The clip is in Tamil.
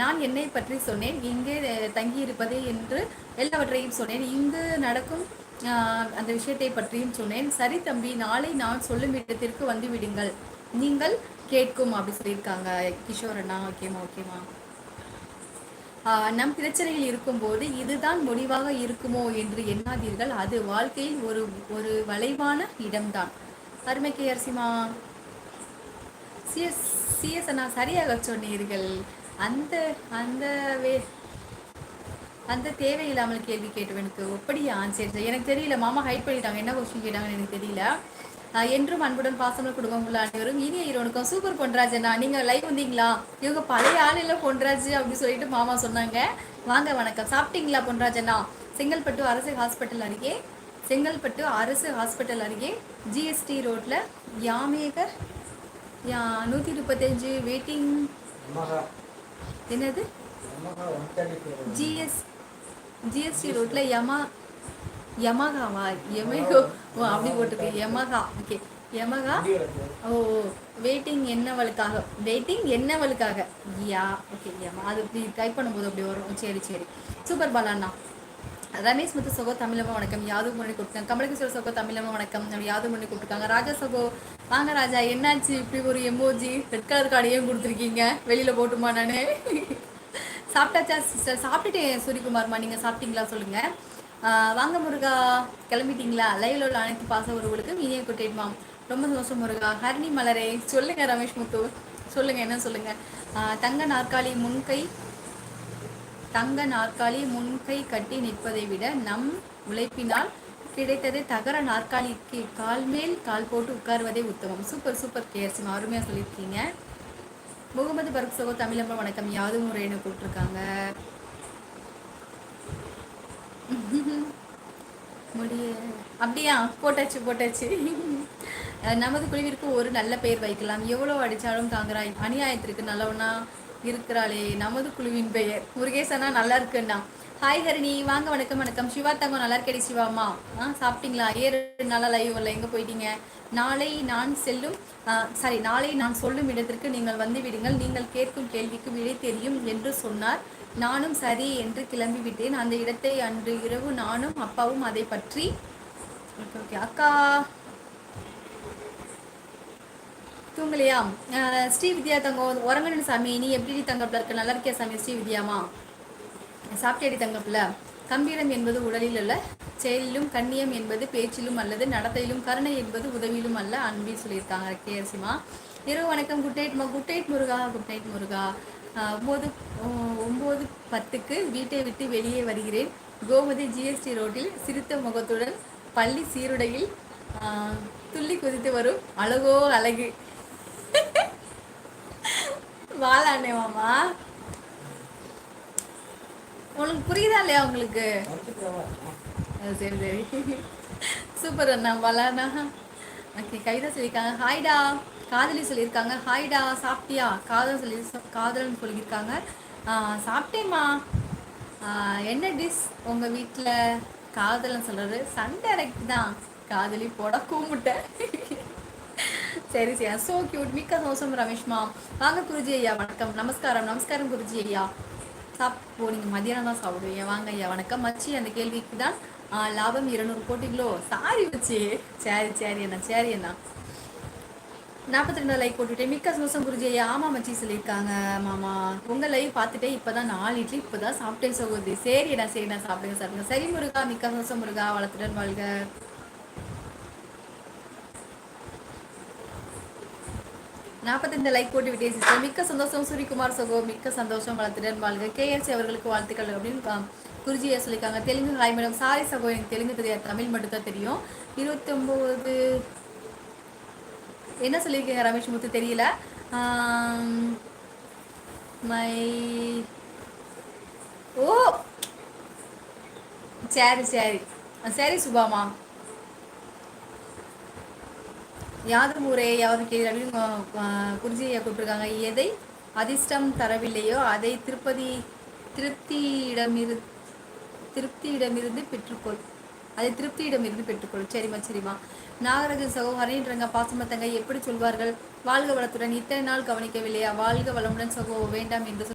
நான் என்னை பற்றி சொன்னேன். இங்கே தங்கியிருப்பதே என்று எல்லாவற்றையும் சொன்னேன். இங்கு நடக்கும் அந்த விஷயத்தை பற்றியும் சொன்னேன். சரி தம்பி நாளை நான் சொல்லும் இடத்திற்கு வந்து விடுங்கள். நீங்கள் கேட்கும் அப்படி சொல்லியிருக்காங்க. கிஷோர் அண்ணா ஓகேமா ஓகேமா நம் பிரச்சனையில் இருக்கும்போது இதுதான் முடிவாக இருக்குமோ என்று எண்ணாதீர்கள். அது வாழ்க்கையில் ஒரு ஒரு வளைவான இடம்தான். அருமைக்கு அரசிமா சிஎஸ் சிஎஸ் அண்ணா சரியாக சொன்னீர்கள். அந்த அந்த வே அந்த தேவையில்லாமல் கேள்வி கேட்டவனுக்கு அப்படியா சரி எனக்கு தெரியல மாமா ஹைட் பண்ணிட்டாங்க. என்ன கொஸ்டின் கேட்டாங்கன்னு எனக்கு தெரியல. என்றும் அன்புடன் பாசமல் குடும்பம் உள்ள அனைவரும் இனிய ஈரோனுக்கும் சூப்பர் பொன்ராஜ் அண்ணா. லைவ் வந்தீங்களா? இவங்க பழைய ஆள் இல்லை பொன்ராஜ் அப்படின்னு சொல்லிட்டு மாமா சொன்னாங்க. வாங்க வணக்கம். சாப்பிட்டீங்களா பொன்ராஜண்ணா செங்கல்பட்டு அரசு ஹாஸ்பிட்டல் அருகே செங்கல்பட்டு அரசு ஹாஸ்பிட்டல் அருகே ஜிஎஸ்டி ரோட்டில் யாமேகர் நூற்றி முப்பத்தஞ்சு வெயிட்டிங் என்னது? ஜிஎஸ் ஜிஎஸ்டி ரோட்ல யமா யமகாவா எமேகோ ஓ அப்படி போட்டிருக்கு. யமகா ஓகே யமகா ஓ வெயிட்டிங் என்னவளுக்காக? வெயிட்டிங் என்னவளுக்காக? யா ஓகே யமா. அது இப்படி டைப் பண்ணும்போது அப்படி வரும். சரி சரி. சூப்பர் பாலாண்ணா. ரமேஷ் முத்து சகோ தமிழமா வணக்கம். யாது மொழி கொடுத்தாங்க கமலகிஸ்வர சகோ தமிழமா வணக்கம். நம்ம யாது மொழி கொடுத்துருக்காங்க ராஜா சகோ வாங்க ராஜா என்னாச்சு? இப்படி ஒரு எமோஜி ரெட் கலர் கார்டையும் கொடுத்துருக்கீங்க? வெளியில் போட்டுமா நான்? சாப்பிட்டாச்சா சிஸ்டர்? சாப்பிட்டுட்டேன் சூரியகுமார்மா. நீங்கள் சாப்பிட்டீங்களா சொல்லுங்கள் வாங்க முருகா. கிளம்பிட்டீங்களா? லைவில் உள்ள அனைத்து பாச உறவுகளுக்கு இனிய குட்டேட்மாம் ரொம்ப சந்தோஷம் முருகா. ஹரிணி மலரே. சொல்லுங்கள் ரமேஷ் முத்து. சொல்லுங்கள் என்ன சொல்லுங்கள் தங்க நாற்காலி முன்கை தங்க நாற்காலி முன்கை கட்டி நிற்பதை விட நம் உழைப்பினால் கிடைத்தது தகர நாற்காலிக்கு கால் மேல் கால் போட்டு உட்காருவதே உத்தமம். சூப்பர் சூப்பர் கேர்ஸ் அருமையாக சொல்லியிருக்கீங்க. முகமது பர்க் சகோ தமிழம்மா வணக்கம். யாது முறைன்னு கூப்பிட்டுருக்காங்க முடிய. அப்படியா? போட்டாச்சு போட்டாச்சு. நமது குழுவிற்கு ஒரு நல்ல பெயர் வைக்கலாம். எவ்வளோ அடித்தாலும் தாங்குறாய். அநியாயத்திற்கு நல்லவனா? இருக்கிறாளே. நமது குழுவின் பெயர். முருகேசனா நல்லா இருக்குண்ணா ஹாய் ஹரிணி. வாங்க வணக்கம் வணக்கம். சிவா தங்கம் நல்லா இருக்கடி சிவாமா ஆ சாப்பிட்டீங்களா? ஏறு நாளாக லைவ் இல்லை? எங்கே போயிட்டீங்க? நாளை நான் செல்லும் சாரி நாளை நான் சொல்லும் இடத்திற்கு நீங்கள் வந்து விடுங்கள். நீங்கள் கேட்கும் கேள்விக்கு விடை தெரியும் என்று சொன்னார். நானும் சரி என்று கிளம்பி விட்டேன். அந்த இடத்தை அன்று இரவு நானும் அப்பாவும் அதை பற்றி ஓகே ஓகே. அக்கா! தூங்கலையா ஸ்ரீ வித்யா தங்கம் உறங்கணும் சாமி நீ எப்படி தங்கப்பில் இருக்க? நல்லா இருக்கியா சாமி ஸ்ரீ வித்யாமா? சாப்பிட்டேடி தங்கப்பில்? கம்பீரம் என்பது உடலில் அல்ல செயலிலும் கண்ணியம் என்பது பேச்சிலும் அல்லது நடத்தையிலும் கருணை என்பது உதவியிலும் அல்ல அன்பி சொல்லியிருக்காங்க கேர்சிமா இரவு வணக்கம் good night good night Muruga good night Muruga. ஒம்பது ஒம்பது பத்துக்கு வீட்டை விட்டு வெளியே வருகிறேன். கோமதி ஜிஎஸ்டி ரோட்டில் சிரித்த முகத்துடன் பள்ளி சீருடையில் துள்ளி குதித்து வரும் அழகோ அழகு. வாழாண்டே மாமா உங்களுக்கு புரியுதா இல்லையா உங்களுக்கு? சரி சரி. சூப்பர் அண்ணா பாலாண்ணா ஓகே கைதா சொல்லியிருக்காங்க. ஹாய்டா. காதலி சொல்லியிருக்காங்க. ஹாய்டா சாப்பிட்டியா? காதல் சொல்லி காதல்னு சொல்லியிருக்காங்க. சாப்பிட்டேம்மா. என்ன டிஷ் உங்கள் வீட்டில் காதல்னு சொல்கிறது சன்டைரக்ட் தான் காதலி போட கூமுட்டை. சரி சரி. சோ கியூட் மிக்க சோசம் ரமேஷ்மா. வாங்க குருஜி ஐயா வணக்கம். நமஸ்காரம் நமஸ்காரம் குருஜி ஐயா. சாப்போ நீங்கள் மதியானம் தான் சாப்பிடுவீங்க. வாங்க ஐயா வணக்கம். மச்சி அந்த கேள்விக்கு தான் லாபம் இருநூறு போட்டிங்களோ சாரி வச்சு சரி சரி அண்ணா சரி அண்ணா. நாற்பத்தி ரெண்டு லைக் போட்டுவிட்டேன் மிக்க சந்தோஷம் குருஜி ஆமா மச்சி சொல்லியிருக்காங்க மாமா. உங்கள் லைவ் பார்த்துட்டே இப்போ தான் நாலு இட்லி இப்போ தான் சாப்பிட்டேன் சகோதரி. சரிடா சரிடா சாப்பிடுங்க சாப்பிடுங்க. சரி முருகா. மிக்க சந்தோஷம் முருகா. வளர்த்துடன் வாழ்க. நாற்பத்தைந்து லைக் போட்டு விட்டே சிஸ்டர் மிக்க சந்தோஷம் சூரியகுமார் சகோ மிக்க சந்தோஷம் வளர்த்துடன் வாழ்க கேஎஸ்சி அவர்களுக்கு வாழ்த்துக்கள். அப்படின்னு குருஜியை சொல்லியிருக்காங்க. தெலுங்கு ஹாய் மேடம் சாரி சகோ எனக்கு தெலுங்கு தெரியாது. தமிழ் மட்டும் தான் தெரியும். இருபத்தி ஒம்பது என்ன சொல்லியிருக்கீங்க ரமேஷ் முத்து? தெரியல. மை ஓ சரி சரி. சரி சுபாமா. யாரும் ஊரே யாரும் கேள்வி அப்படின்னு குருஜியை கூப்பிட்டுருக்காங்க. எதை அதிர்ஷ்டம் தரவில்லையோ அதை திருப்பதி திருப்தியிடமிரு திருப்தியிடமிருந்து பெற்றுக்கொள். அதை திருப்தியிடமிருந்து பெற்றுக்கொள். சரிம்மா சரிம்மா. நாகராஜன் சகோதரின்றங்க பாசமத்தங்க எப்படி சொல்வார்கள்? வாழ்க வளத்துடன். இத்தனை நாள் கவனிக்கவில்லையா? வாழ்க வளமுடன் சகோ வேண்டாம் என்று